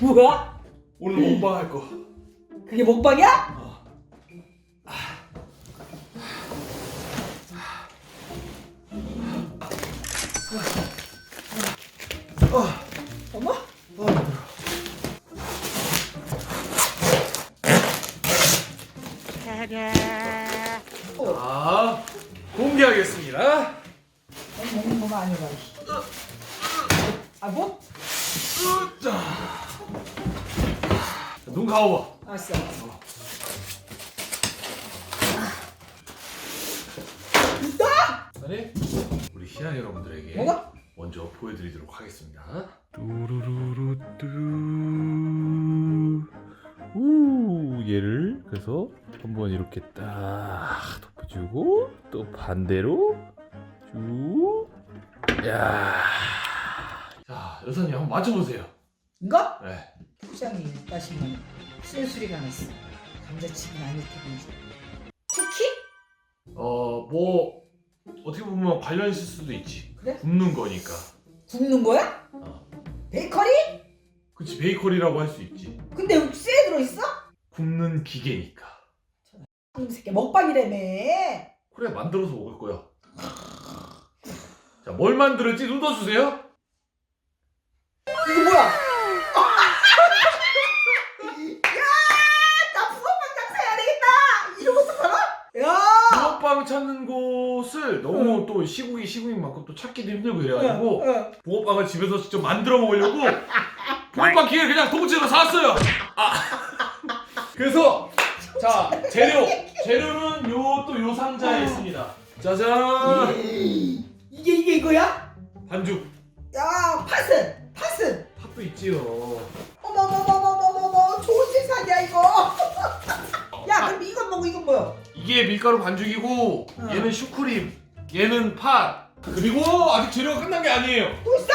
뭐야? 오늘 먹방 할 거. 그게 먹방이야? 어. 어머? 어, 자, 공개하겠습니다. 먹는 거가 아니라. 아 뭐? 자, 눈 감아봐. 알았어. 있다? 아니, 우리 희한 여러분들에게 뭐가? 먼저 보여드리도록 하겠습니다. 뚜루루루뚜 우 얘를 그래서 한번 이렇게 딱 덮어주고 또 반대로 쭉 야 자, 여사님 한번 맞춰보세요. 이거? 네. 포장이 따시면 쓸소리가 났어. 감자칩은 아닐 테고. 쿠키? 어, 뭐 어떻게 보면 관련 있을 수도 있지. 그래? 굽는 거니까. 굽는 거야? 어. 베이커리? 그치 베이커리라고 할 수 있지. 근데 쇠 들어있어? 굽는 기계니까. 이 새끼 먹방이라며. 그래 만들어서 먹을 거야. 자, 뭘 만들었지 눈 떠주세요. 이거 뭐야? 야, 나 붕어빵 장사해야 되겠다. 이런 것도 팔아? 야. 붕어빵 찾는 곳을 너무 또 시국이 시국인 만큼 또 찾기도 힘들고 이래가지고 어, 어. 붕어빵을 집에서 직접 만들어 먹으려고 붕어빵 기계를 그냥 통째로 샀어요. 아. 그래서 자 재료 재료는 요 또 요 상자에 있습니다. 짜잔 이게 이게 이거야? 반죽 야, 팥은 팥은. 팥도 있지요. 어머머머머머머머 좋은 세상이야 이거. 야, 그럼 이건 뭐고 이건 뭐야? 이게 밀가루 반죽이고 어. 얘는 슈크림 얘는 팥 그리고 아직 재료가 끝난 게 아니에요. 또 있어?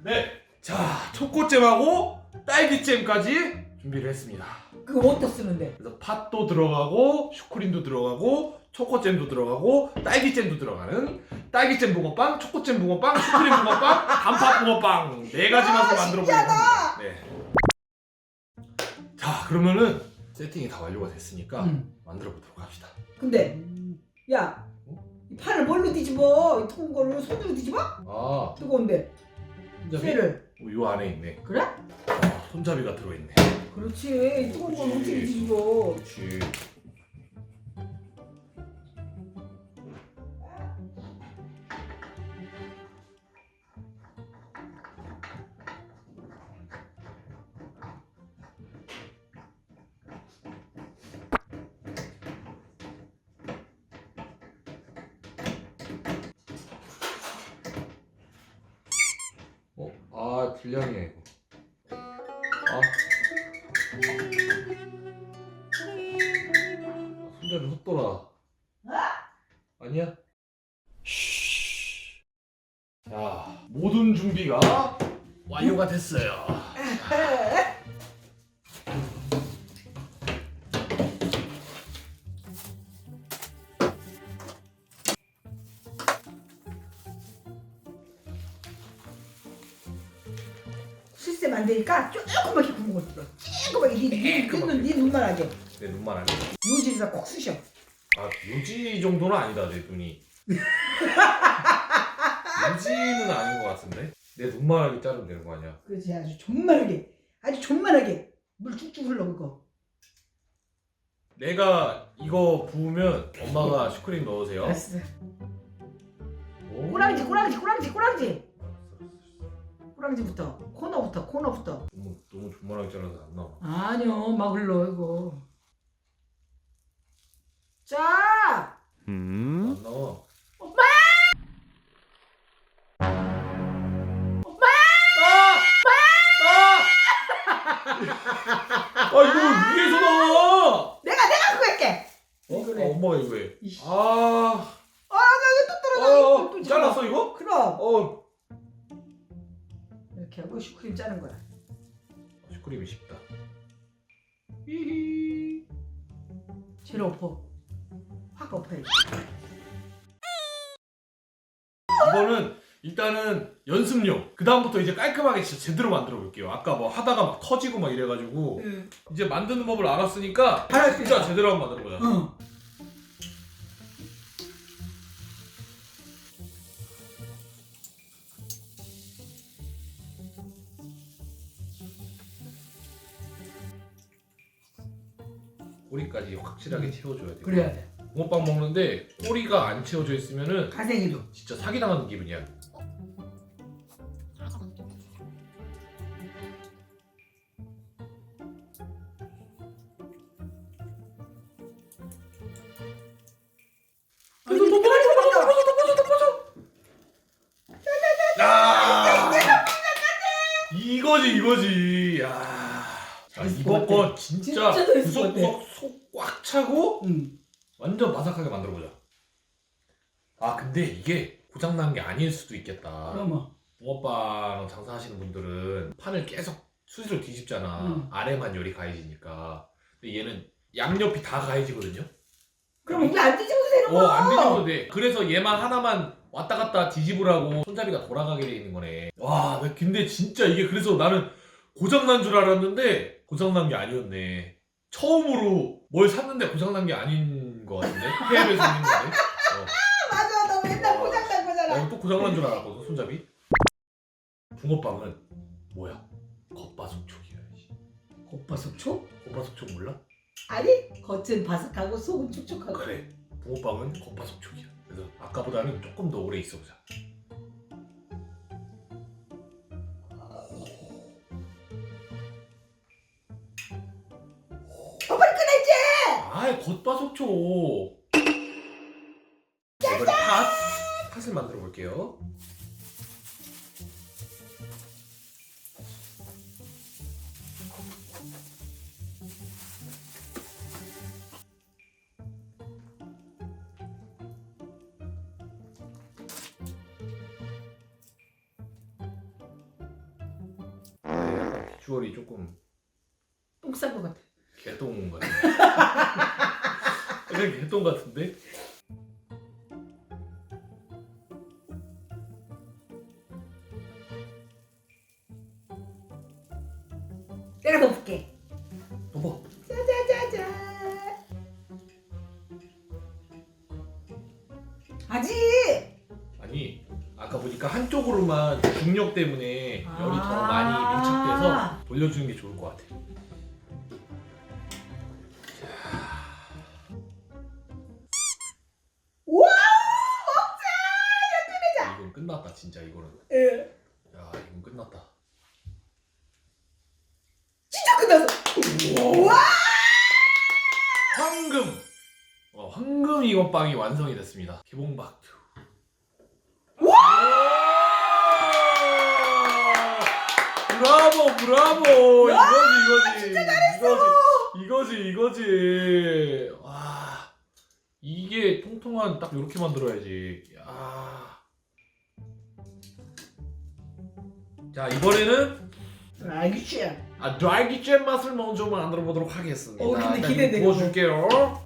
네. 자 초코잼하고 딸기잼까지 준비를 했습니다. 그거 어디다 쓰는데? 그래서 팥도 들어가고 슈크림도 들어가고 초코잼도 들어가고 딸기잼도 들어가는 딸기잼 붕어빵, 초코잼 붕어빵, 슈크림 붕어빵, 단팥 붕어빵 네 가지 아, 맛을 만들어. 합니다. 네. 자 그러면은 세팅이 다 완료가 됐으니까 응. 만들어 보도록 합시다. 근데 야, 이 판을 뭘로 뒤집어? 이 통은 거를 손으로 뒤집어? 아 뜨거운데. 손잡이 쇠를. 어, 요 안에 있네. 그래? 손잡이가 들어있네. 그렇지. 이 뜨거운 걸. 어떻게 뒤집어? 그렇지. 아 불량이야 이거. 아. 손잡이 헛돌아. 아니야? 자, 모든 준비가 완료가 됐어요. 실세 만드니까 조그맣게 구멍을 뚫어. 조그맣게 네, 네, 네, 눈, 네 눈만 하게. 내 눈만 아니. 요지에다 콕 쑤셔. 아, 요지 정도는 아니다, 내 눈이. 요지는 아닌 것 같은데? 내 눈만 하게 자르면 되는 거 아니야? 그렇지 아주 존만하게 아주 존만하게 물 쭉쭉 흘러 그거. 내가 이거 부으면 엄마가 슈크림 넣으세요. 알았어. 오. 꼬랑지 꼬랑지 꼬랑지 꼬랑지 꼬랑지부터 코너부터 코너부터. 너무 너무 존만하게 잘라서 안 나와. 아니요 막 흘러 이거. 자. 음 안 나와. 엄마! 엄마! 아! 아! 아 이거 위에서 나와. 내가 내가 그거 할게. 어? 그래. 아, 엄마가 이거 해. 이씨. 아. 아 나 이거 또 떨어져. 어, 또, 또 잘랐어 이거? 그럼 어. 이렇게 하고 슈크림 짜는 거야. 슈크림이 쉽다. 히히. 제일 엎어. 확 엎어야지. 이거는 일단은 연습용. 그 다음부터 이제 깔끔하게 진짜 제대로 만들어 볼게요. 아까 뭐 하다가 막 터지고 막 이래가지고 응. 이제 만드는 법을 알았으니까 수 진짜. 제대로 한번 만들어 보자. 응. 꼬리까지 확실하게 채워줘야 돼. 그래야 돼. 붕어빵 먹는데 꼬리가 안 채워져 있으면은 가생이도. 진짜 사기 당하는 기분이야. 아니, 근데 그만해, 그만해. 야! 이거지 이거지. 재밌을 이번 것거 같아. 진짜 진짜 재밌을 것 구석구석 속꽉 차고 응. 완전 바삭하게 만들어 보자. 아 근데 이게 고장 난 게 아닐 수도 있겠다. 그러면. 붕어빵 장사하시는 분들은 판을 계속 수시로 뒤집잖아. 음. 아래만 열이 가해지니까. 근데 얘는 양옆이 다 가해지거든요. 그럼 이게 안 뒤집어도 되는 어, 거야. 안 뒤집어도 돼. 그래서 얘만 하나만 왔다 갔다 뒤집으라고 손잡이가 돌아가게 돼 있는 거네. 와, 나 근데 진짜 이게 그래서 나는 고장 난 줄 알았는데 고장난 게 아니었네. 처음으로 뭘 샀는데 고장난 게 아닌 거 같은데? 해외에서 있는 건데? 어. 맞아, 너 맨날 어. 고장난 거잖아. 나 이거 또 고장난 줄 알았거든, 손잡이. 붕어빵은 뭐야? 겉바속촉이야지. 겉바속촉? 겉바속촉 몰라? 아니, 겉은 바삭하고 속은 촉촉하고. 그래. 붕어빵은 겉바속촉이야. 그래서 아까보다는 조금 더 오래 있어보자. 겉바속촉. 이번에 팥. 팥을 만들어 볼게요. 네, 비주얼이 조금 똥싼 거 같아. 개똥 같 은데. 약간 개똥 같은데? 내가 더 볼게. 어머, 짜자자자. 아직. 아니 아까 보니까 한쪽으로만 중력 때문에 열이 더 아. 많이 밀착돼서 돌려주는 게 좋을 것 같아. 됐습니다. 개봉박두. 와! 브라보 브라보 이거지 이거지 잘했어. 이거지 이거지 이거지 와 이게 통통한 딱 이렇게 만들어야지 야. 자 이번에는 알겠지. 아 드라이기 잼 맛을 먼저 만들어 보도록 하겠습니다. 어, 근데 일단 기대돼, 부어줄게요.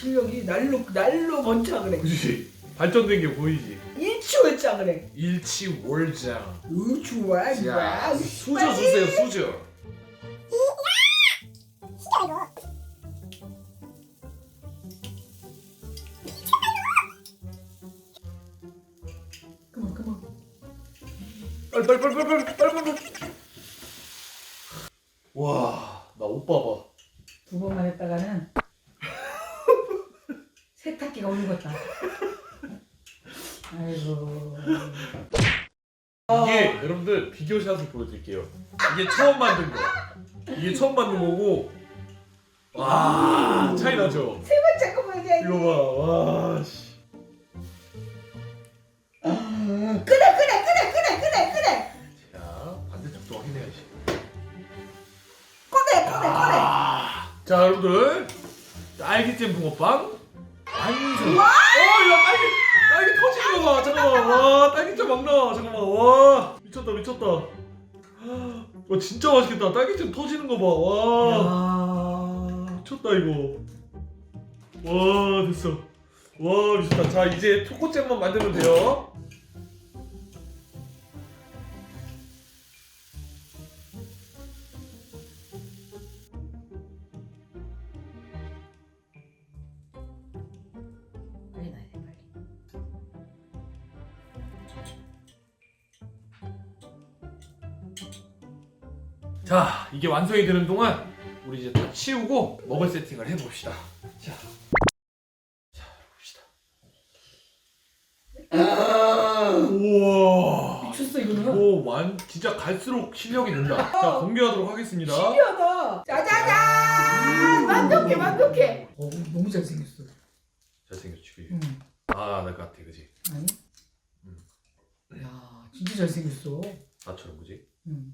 실력이 날로 날로 번차 그래. 그지 발전된 게 보이지. 일치월자 그래. 일치월장. 으 좋아 자 좋아. 수저 주세요 수저. 그만 그만. 빨리 빨리 빨리 빨리 빨리 빨리 빨리. 와나 오빠 봐. 두 번만 했다가는 세탁기가 오는 것다. 아이고. 이게 여러분들 비교샷을 보여드릴게요. 이게 처음 만든 거. 이게 처음 만든 거고. 와 차이 나죠. 세 번째 거 보여줘야지. 이거 봐. 와 씨. 그래 그래 그래 그래 그래 그래. 자 반대쪽도 확인해야지. 꺼내 꺼내 꺼내. 아, 자 여러분들 딸기잼 붕어빵 완성. 와! 어, 야 딸기 딸기 터지는 거 봐. 잠깐만. 와 딸기잼 막 나와. 잠깐만. 와 미쳤다 미쳤다. 와 진짜 맛있겠다. 딸기잼 터지는 거 봐. 와 야. 미쳤다 이거. 와 됐어. 와 미쳤다. 자 이제 초코잼만 만들면 돼요. 자 이게 완성이 되는 동안 우리 이제 다 치우고 먹을 세팅을 해봅시다. 자, 자 봅시다. 우와. 미쳤어 이거는. 오, 완 진짜 갈수록 실력이 는다. 자, 공개하도록 하겠습니다. 신기하다. 짜자잔. 완벽해 완벽해. 어 너무 잘생겼어. 잘생겼지. 응. 아, 나 같아, 그지? 아니? 음. 야 진짜 잘생겼어. 나처럼 그지? 응.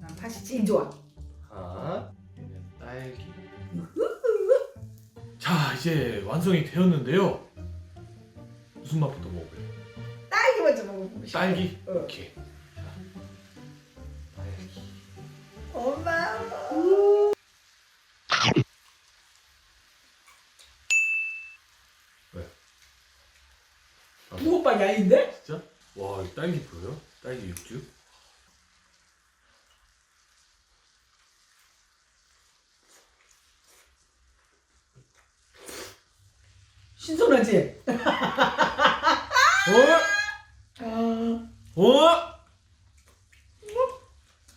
난 팥이 제일 좋아. 팥, 얘는 딸기. 자, 이제 완성이 되었는데요. 무슨 맛부터 먹어볼래? 딸기 먼저 먹어보고 싶어. 딸기? 어. 오케이. 자, 딸기. 엄마. 붕어빵이 아닌데? 진짜? 와, 이 딸기 보여요? 딸기 육즙? 신선하지? 어? 아. 어?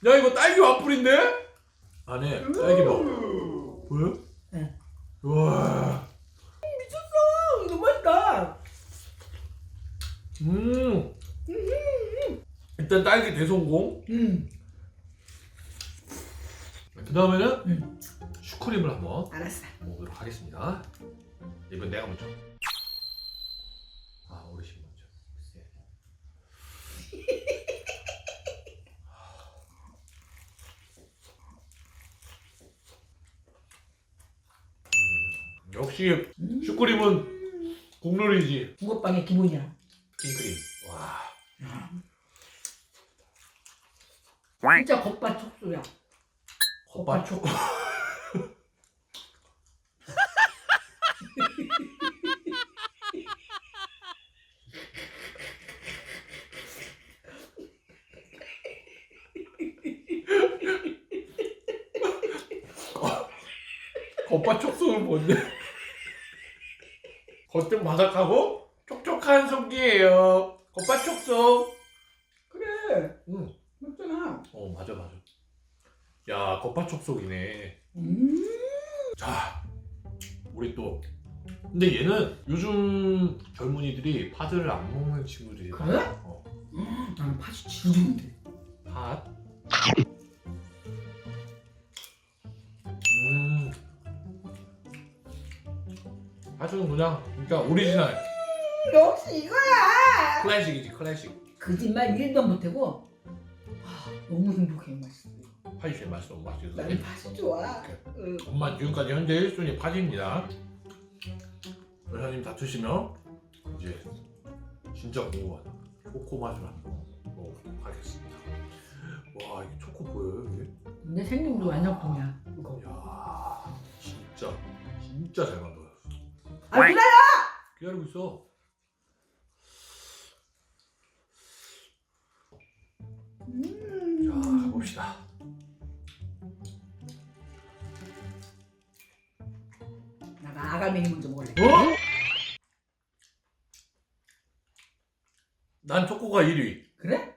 야 이거 딸기 와플인데? 안에 딸기 봐 보여? 네. 우와 미쳤어. 너무 맛있다. 음 일단 딸기 대성공 음. 그 다음에는 음. 슈크림을 한번 알았어. 먹도록 하겠습니다 이번 내가 먼저 아 어르신 먼저 글쎄. 음, 역시 음. 슈크림은 국룰이지 붕어빵의 기본이야. 킹크림 와 진짜 겉바 촉수야. 겉바 촉 수는 뭔데? 겉은 바삭하고 촉촉한 속이에요. 겉바 촉수. 그래. 응. 맞잖아. 어 맞아 맞아. 야 겉바 촉속이네. 음. 자, 우리 또. 근데 얘는 요즘 젊은이들이 팥을 안 먹는 친구들이 그래? 많아. 어, 나는 팥이 지루한데. 팥. 그냥 진짜 오리지널 역시 이거야. 클래식이지 클래식. 거짓말 1도 못하고 아, 너무 행복해 맛있어. 팥이 제일 맛있어 맛있어. 나는 팥이 좋아. 응. 엄마 지금까지 현재 1순위 팥입니다. 회사님 다투시면 이제 진짜 궁금하다. 초코 맛을 한번 먹어보도록 하겠습니다. 와 이게 초코 보여요 이게? 내 생님도 완성품이야. 이거. 이야 진짜 진짜 잘 만들었어. 아 기다려. 기다리고 있어. 음. 자 가봅시다. 나가 아가미니 먼저 먹을래. 어? 난 초코가 1위. 그래?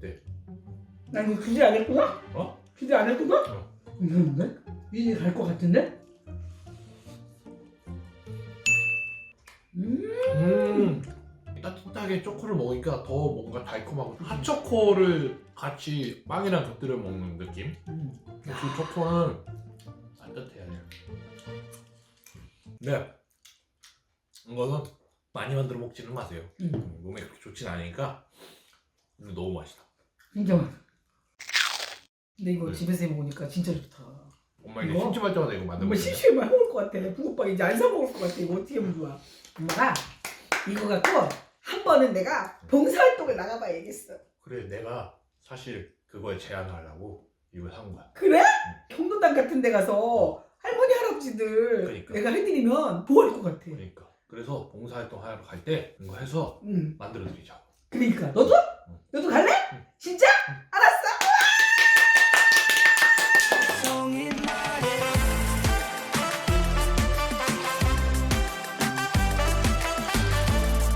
네. 난 이거 안 했구나. 따뜻하게 초코를 먹으니까 더 뭔가 달콤하고 핫초코를 같이 빵이랑 곁들여 먹는 느낌 음. 역시 초코는 따뜻해야 돼 네. 이거는 많이 만들어 먹지는 마세요 음. 음, 몸에 그렇게 좋진 않으니까 근데 너무 맛있다 진짜 맛있어. 근데 이거 네. 집에서 해 먹으니까 진짜 좋다. 엄마 이제 이거? 심심할 때마다 이거 만들어 엄마 먹자. 심심해 먹을 것 같아. 붕어빵 이제 안 사 먹을 것 같아. 이거 어떻게 하면 좋아? 엄마가 이거 갖고 한 번은 내가 봉사활동을 나가봐야겠어. 그래 내가 사실 그걸 제안하려고 이걸 산 거야. 그래? 경로당 같은 데 가서 어. 할머니 할아버지들 그러니까. 내가 해드리면 뭐 보일 것 같아. 그러니까 그래서 봉사활동 하러 갈 때 이거 해서 응. 만들어 드리자. 그러니까 너도? 응. 너도 갈래? 응. 진짜? 알았어.